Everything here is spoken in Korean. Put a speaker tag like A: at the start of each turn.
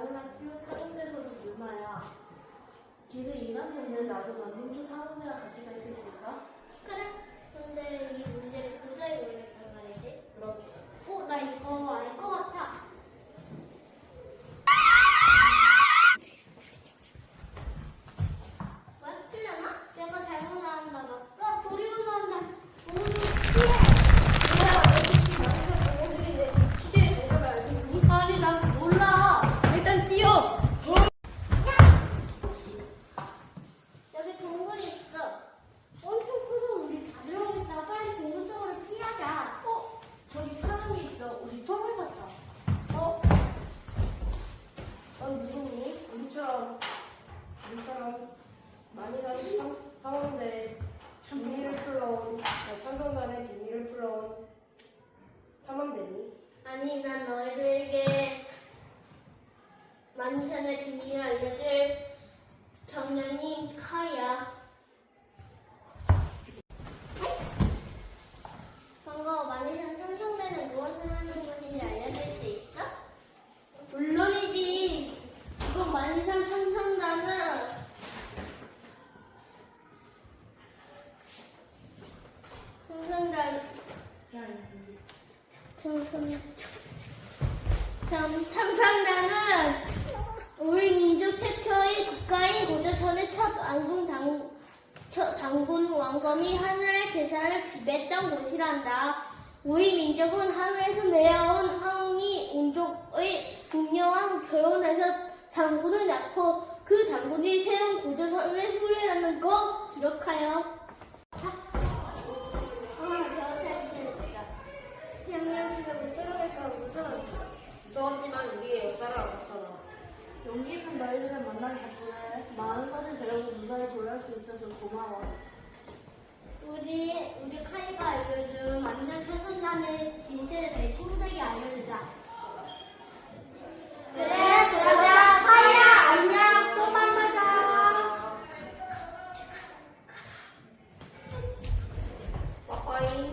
A: 마지막 필요 타운에서도 누마야. 길을 이만 되면 나도 만민초 타운이랑 같이 갈 수 있을까?
B: 그래. 근데 이 문제
A: 우리처럼 많이 사는 상- 상황인데 비밀을 풀러온 어, 천성단의 비밀을 풀러온 탐험대니
B: 아니, 난 너희들에게 만이산의 비밀을 알려줄 정년이 카이야. 반가워, 만이산 청청대는 무엇을 하는 곳인지 알려줄 수 있어? 물론이지. 이건 만이산 청청단은 청청단 청청 참, 참상단은 우리 민족 최초의 국가인 고조선의 첫 왕군 당, 첫 당군 왕검이 하늘의 제사를 지배했던 곳이란다. 우리 민족은 하늘에서 내려온 황희 온족의 동료와 결혼해서 당군을 낳고 그 당군이 세운 고조선을 수리하는 거 기록하여.
A: 용기 있는 너희들을 만나게 덕분에 마음가짐 배우고 무사히 돌아올 수 있어서 고마워.
B: 우리 우리 카이가 알려준 만년 철선단의 진실을 내 친구들에게 알려주자. 그래 그러자 카이야 안녕 또 만나자. 빠빠이.